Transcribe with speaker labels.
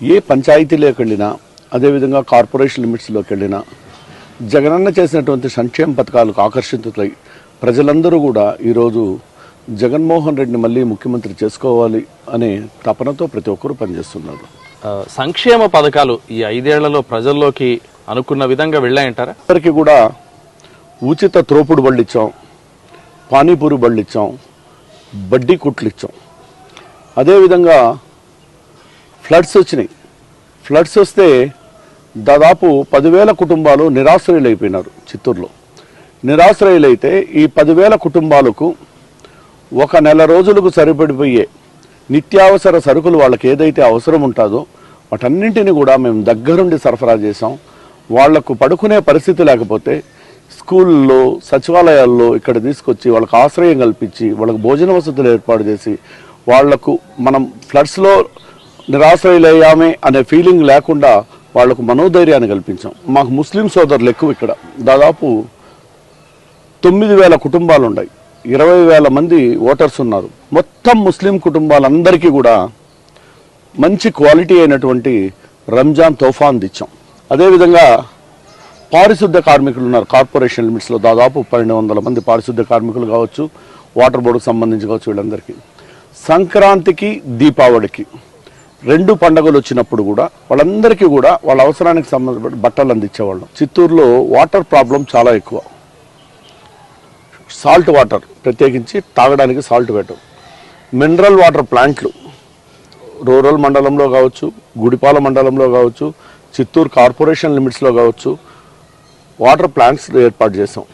Speaker 1: ఏ పంచాయతీలోకి వెళ్ళినా అదేవిధంగా కార్పొరేషన్ లిమిట్స్లోకి వెళ్ళినా జగనన్న చేసినటువంటి సంక్షేమ పథకాలకు ఆకర్షితులై ప్రజలందరూ కూడా ఈరోజు జగన్మోహన్ రెడ్డిని మళ్ళీ ముఖ్యమంత్రి చేసుకోవాలి అనే తపనతో ప్రతి ఒక్కరూ పనిచేస్తున్నారు.
Speaker 2: సంక్షేమ పథకాలు ఈ ఐదేళ్ళలో ప్రజల్లోకి అనుకున్న విధంగా వెళ్ళాయంటారా?
Speaker 1: అందరికీ కూడా ఉచిత త్రోపుడు బళ్ళు ఇచ్చాం పానీపూరి బళ్ళు ఇచ్చాం బడ్డీ కుట్లు ఇచ్చాం అదేవిధంగా ఫ్లడ్స్ వచ్చినాయి. ఫ్లడ్స్ వస్తే దాదాపు పదివేల కుటుంబాలు నిరాశ్రయులైపోయినారు చిత్తూరులో. నిరాశ్రయులైతే ఈ పదివేల కుటుంబాలకు ఒక నెల రోజులకు సరిపడిపోయే నిత్యావసర సరుకులు వాళ్ళకి ఏదైతే అవసరం ఉంటుందో వాటన్నింటిని కూడా మేము దగ్గరుండి సరఫరా చేసాం వాళ్ళకు పడుకునే పరిస్థితి లేకపోతే స్కూల్లో సచివాలయాల్లో ఇక్కడ తీసుకొచ్చి వాళ్ళకు ఆశ్రయం కల్పించి వాళ్ళకి భోజన వసతులు ఏర్పాటు చేసి వాళ్ళకు మనం ఫ్లడ్స్లో నిరాశ్రయులయ్యామే అనే ఫీలింగ్ లేకుండా వాళ్ళకు మనోధైర్యాన్ని కల్పించాం. మాకు ముస్లిం సోదరులు ఎక్కువ ఇక్కడ. దాదాపు తొమ్మిది వేల కుటుంబాలు ఉన్నాయి ఇరవై వేల మంది ఓటర్స్ ఉన్నారు. మొత్తం ముస్లిం కుటుంబాలందరికీ కూడా మంచి క్వాలిటీ అయినటువంటి రంజాన్ తోఫాన్ అందించాం అదేవిధంగా పారిశుద్ధ కార్మికులు ఉన్నారు. కార్పొరేషన్ లిమిట్స్లో దాదాపు పన్నెండు వందల మంది పారిశుద్ధ కార్మికులు కావచ్చు వాటర్ బోర్డుకు సంబంధించి కావచ్చు వీళ్ళందరికీ. సంక్రాంతికి దీపావళికి. రెండు పండగలు వచ్చినప్పుడు కూడా వాళ్ళందరికీ కూడా వాళ్ళ అవసరానికి సంబంధించిన బట్టలు అందించేవాళ్ళం. చిత్తూరులో వాటర్ ప్రాబ్లం చాలా ఎక్కువ. సాల్ట్ వాటర్ ప్రత్యేకించి తాగడానికి సాల్ట్ పెట్టం. మినరల్ వాటర్ ప్లాంట్లు రూరల్ మండలంలో కావచ్చు గుడిపాల మండలంలో కావచ్చు చిత్తూరు కార్పొరేషన్ లిమిట్స్లో కావచ్చు వాటర్ ప్లాంట్స్ ఏర్పాటు చేసాం.